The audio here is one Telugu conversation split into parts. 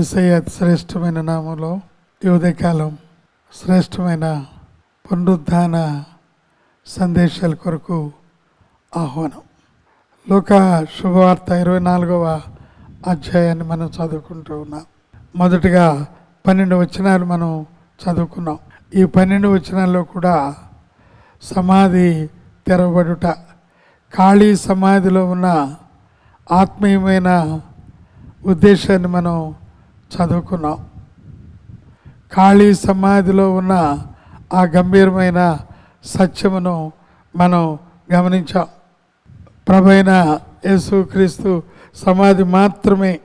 ఏసయ్య శ్రేష్టమైన నామంలో యువదకాలం శ్రేష్టమైన పునరుద్ధాన సందేశాల కొరకు ఆహ్వానం. లోక శుభవార్త ఇరవై నాలుగవ అధ్యాయాన్ని మనం చదువుకుంటూ ఉన్నాం. మొదటిగా పన్నెండు వచనాలు మనం చదువుకున్నాం. ఈ పన్నెండు వచనాల్లో కూడా సమాధి తెరవబడుట ఖాళీ సమాధిలో ఉన్న ఆత్మీయమైన ఉద్దేశాన్ని మనం చదువుకున్నాం. ఖాళీ సమాధిలో ఉన్న ఆ గంభీరమైన సత్యమును మనం గమనించాం. ప్రభైన యేసుక్రీస్తు సమాధి మాత్రమే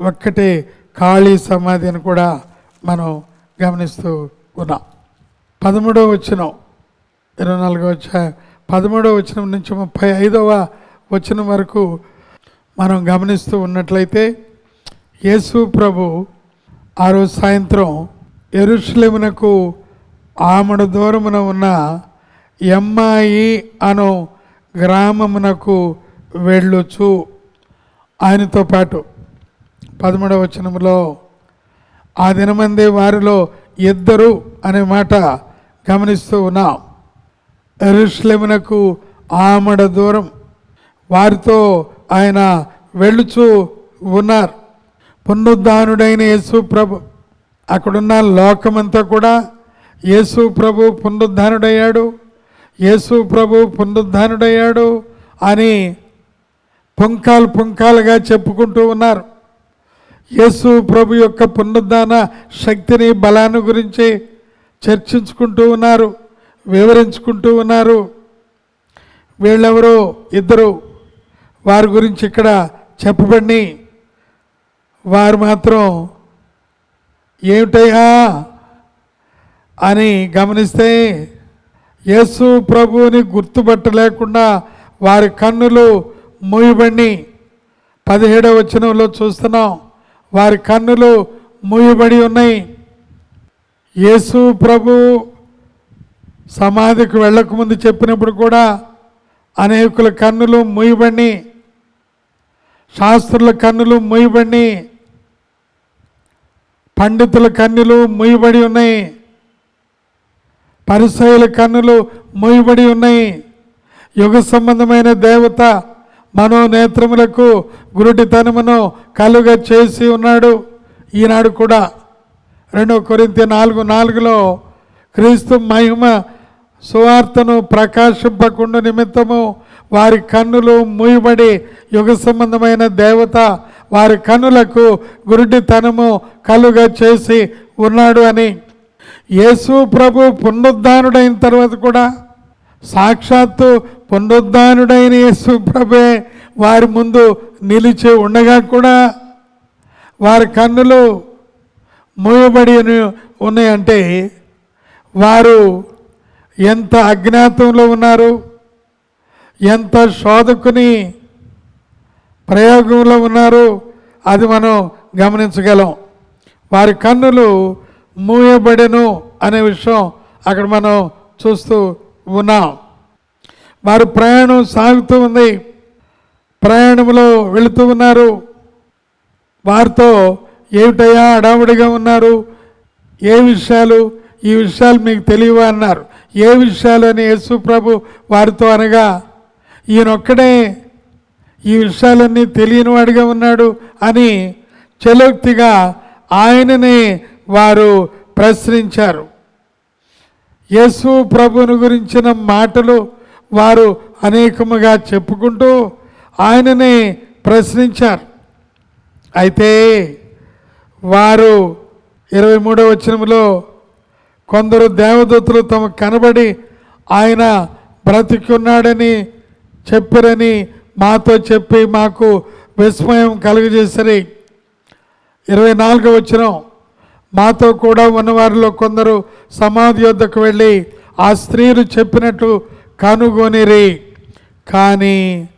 ఒక్కటే ఖాళీ సమాధి అని కూడా మనం గమనిస్తూ ఉన్నాం. పదమూడవ వచనం ఇరవై నాలుగో వచ్చ పదమూడవ వచనం నుంచి ముప్పై ఐదవ వచనం వరకు మనం గమనిస్తూ ఉన్నట్లయితే యేసు ప్రభు ఆ రోజు సాయంత్రం ఎరుషులేమునకు ఆమడ దూరమున ఉన్న ఎమ్మాయి అను గ్రామమునకు వెళ్ళొచ్చు. ఆయనతో పాటు పదమూడవ వచనంలో ఆ దినమందే వారిలో ఇద్దరు అనే మాట గమనిస్తూ ఉన్నాం. ఎరుషులేమునకు ఆమడ దూరం వారితో ఆయన వెళ్ళుచూ ఉన్నారు. పునరుద్ధానుడైన యేసు ప్రభు అక్కడున్న లోకమంతా కూడా యేసు ప్రభు పునరుద్ధానుడయ్యాడు. యేసు ప్రభు పునరుద్ధానుడయ్యాడు అని పుంకాలు పుంకాలుగా చెప్పుకుంటూ ఉన్నారు. యేసు ప్రభు యొక్క పునరుద్ధాన శక్తిని బలాన్ని గురించి చర్చించుకుంటూ ఉన్నారు వివరించుకుంటూ ఉన్నారు. వీళ్ళెవరో ఇద్దరు వారి గురించి ఇక్కడ చెప్పబడి వారు మాత్రం ఏమిటయ్యా అని గమనిస్తే యేసు ప్రభువుని గుర్తుపట్టలేకుండా వారి కన్నులు మూయబడి పదిహేడవ వచనంలో చూస్తున్నాం వారి కన్నులు మూయబడి ఉన్నాయి. యేసు ప్రభు సమాధికి వెళ్ళకముందు చెప్పినప్పుడు కూడా అనేకుల కన్నులు మూయబడి శాస్త్రుల కన్నులు మూయబడి పండితుల కన్నులు మూయబడి ఉన్నాయి. పరిసయుల కన్నులు మూయబడి ఉన్నాయి. యుగ సంబంధమైన దేవత మనోనేత్రములకు గురుడితనమును కలుగ చేసి ఉన్నాడు. ఈనాడు కూడా రెండో కొరింత నాలుగు నాలుగులో క్రీస్తు మహిమ సువార్తను ప్రకాశింపకుండా నిమిత్తము వారి కన్నులు మూయబడి యుగ సంబంధమైన దేవత వారి కన్నులకు గురుడితనము కలుగ చేసి ఉన్నాడు అని. యేసు ప్రభు పునరుద్ధానుడైన తర్వాత కూడా సాక్షాత్తు పునరుద్ధానుడైన యేసు ప్రభే వారి ముందు నిలిచి ఉండగా కూడా వారి కన్నులు మూయబడి ఉన్నాయంటే వారు ఎంత అజ్ఞాతంలో ఉన్నారు ఎంత శోధకుని ప్రయోగంలో ఉన్నారు అది మనం గమనించగలం. వారి కన్నులు మూయబడెను అనే విషయం అక్కడ మనం చూస్తూ ఉన్నాం. వారి ప్రయాణం సాగుతూ ఉంది. ప్రయాణంలో వెళుతూ ఉన్నారు. వారితో ఏమిటయ్యా అడావుడిగా ఉన్నారు? ఏ విషయాలు? ఈ విషయాలు మీకు తెలియవా? అన్నారు. ఏ విషయాలు అని యేసు ప్రభు వారితో అనగా ఈయనొక్కడే ఈ విషయాలన్నీ తెలియనివాడిగా ఉన్నాడు అని చెలోక్తిగా ఆయనని వారు ప్రశ్నించారు. యేసు ప్రభుని గురించిన మాటలు వారు అనేకముగా చెప్పుకుంటూ ఆయనని ప్రశ్నించారు. అయితే వారు ఇరవై మూడవ వచనంలో కొందరు దేవదూతలు తమకు కనబడి ఆయన బ్రతికున్నాడని చెప్పారని మాతో చెప్పి మాకు విస్మయం కలుగజేసరి. ఇరవై నాలుగో వచ్చిన మాతో కూడా ఉన్నవారిలో కొందరు సమాధి యొద్దకు వెళ్ళి ఆ స్త్రీలు చెప్పినట్టు కనుగొనిరి. కానీ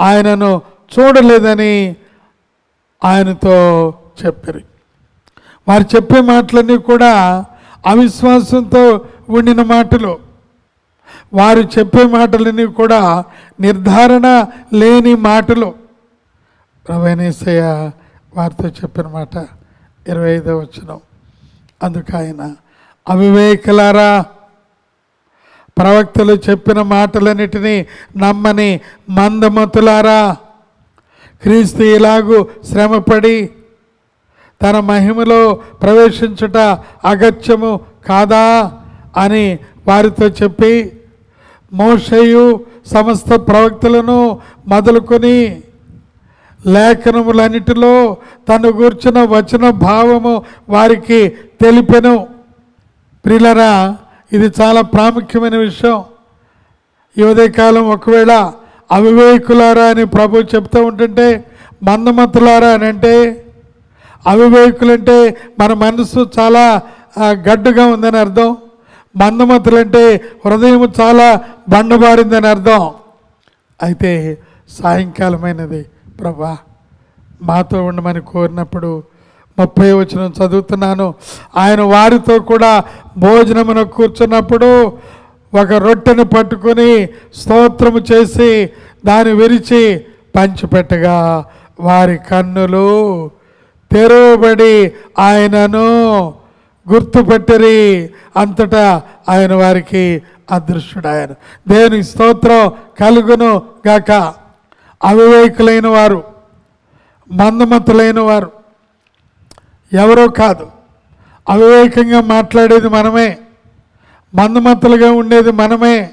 ఆయనను చూడలేదని ఆయనతో చెప్పిరి. వారు చెప్పే మాటలన్నీ కూడా అవిశ్వాసంతో ఉండిన మాటలు. వారు చెప్పే మాటలన్నీ కూడా నిర్ధారణ లేని మాటలు. ప్రవేణేశయ్య వారితో చెప్పిన మాట ఇరవై ఐదో వచ్చిన అందుకు ఆయన అవివేకులారా ప్రవక్తలు చెప్పిన మాటలన్నిటినీ నమ్మని మందమతులారా క్రీస్తు ఇలాగూ శ్రమపడి తన మహిమలో ప్రవేశించుట అగత్యము కాదా అని వారితో చెప్పి మోషయు సమస్త ప్రవక్తలను మొదలుకొని లేఖనములన్నిటిలో తను గూర్చిన వచన భావము వారికి తెలిపెను. ప్రిలరా ఇది చాలా ప్రాముఖ్యమైన విషయం. ఈ ఉదయకాలం ఒకవేళ అవివేకులారా అని ప్రభు చెప్తూ ఉంటుంటే మందమతులారా అని అంటే అవివేకులంటే మన మనసు చాలా గడ్డుగా ఉందని అర్థం. మందమతులంటే హృదయం చాలా బండబారిందని అర్థం. అయితే సాయంకాలమైనది ప్రభా మాతో ఉండమని కోరినప్పుడు ముప్పై వచ్చిన చదువుతున్నాను. ఆయన వారితో కూడా భోజనమును కూర్చున్నప్పుడు ఒక రొట్టెను పట్టుకొని స్తోత్రము చేసి దాన్ని విరిచి పంచిపెట్టగా వారి కన్నులు తెరవబడి ఆయనను గుర్తుపెట్టరి. అంతటా ఆయన వారికి అదృశ్యుడాయను దేవుని స్తోత్రం కలుగును గాక అవివేకులైన వారు మందమతులైన వారు ఎవరో కాదు. అవివేకంగా మాట్లాడేది మనమే. మందమతులుగా ఉండేది మనమే.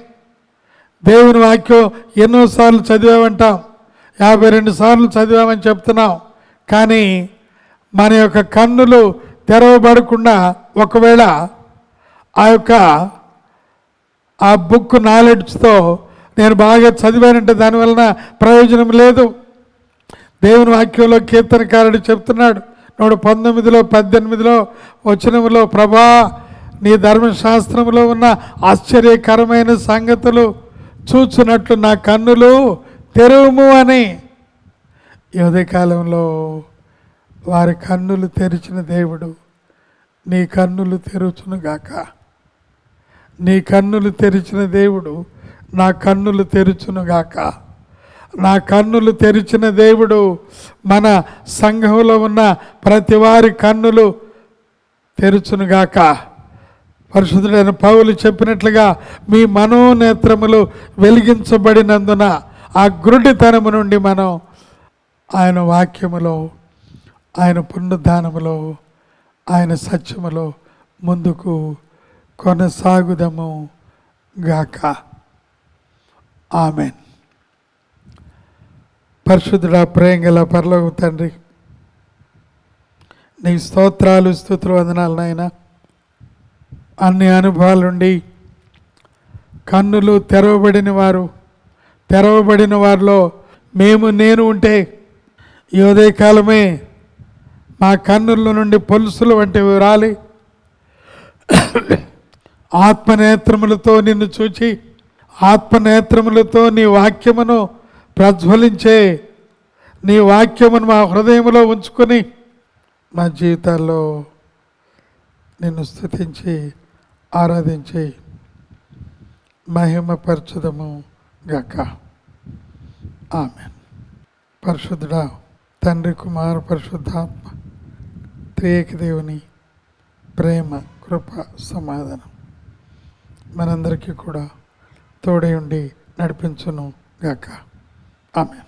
దేవుని వాక్యం ఎన్నోసార్లు చదివామంటాం. యాభై రెండు సార్లు చదివామని చెప్తున్నాం. కానీ మన యొక్క కన్నులు తెరవబడకుండా ఒకవేళ ఆ యొక్క ఆ బుక్ నాలెడ్జ్తో నేను బాగా చదివానంటే దానివలన ప్రయోజనం లేదు. దేవుని వాక్యంలో కీర్తనకారుడు చెప్తున్నాడు. నూట పంతొమ్మిదిలో పద్దెనిమిదిలో వచనములో ప్రభా నీ ధర్మశాస్త్రంలో ఉన్న ఆశ్చర్యకరమైన సంగతులు చూచున్నట్లు నా కన్నులు తెరువుము అని ఈ కాలంలో వారి కన్నులు తెరిచిన దేవుడు నీ కన్నులు తెరుచునుగాక నీ కన్నులు తెరిచిన దేవుడు నా కన్నులు తెరుచునుగాక నా కన్నులు తెరిచిన దేవుడు మన సంఘంలో ఉన్న ప్రతి వారి కన్నులు తెరుచునుగాక పరిశుద్ధుడైన పౌలు చెప్పినట్లుగా మీ మనోనేత్రములు వెలిగించబడినందున ఆ గురుడితనము నుండి మనం ఆయన వాక్యములో ఆయన పునరుద్ధానములో ఆయన సత్యములో ముందుకు కొనసాగుదము గాక ఆమెన్. పరిశుద్ధుడా ప్రేంగల పరలోక తండ్రి నీ స్తోత్రాలు స్థుతులు వందనాలు నాయన. అన్ని అనుభవాల నుండి కన్నులు తెరవబడిన వారు తెరవబడిన వారిలో మేము నేను ఉంటే ఈ మా కన్నుల నుండి పొలుసులు వంటివి రాలి ఆత్మనేత్రములతో నిన్ను చూచి ఆత్మనేత్రములతో నీ వాక్యమును ప్రజ్వలించే నీ వాక్యమును మా హృదయంలో ఉంచుకొని మా జీవితాల్లో నిన్ను స్థుతించి ఆరాధించి మహిమపరచదము గాక. ఆమె పరిశుద్ధుడా తండ్రి కుమార్ పరిశుద్ధాత్మ త్రియేక దేవుని ప్రేమ కృప సమాధానం. మనందరికీ కూడా తోడై ఉండి నడిపించును గాక. ఆమె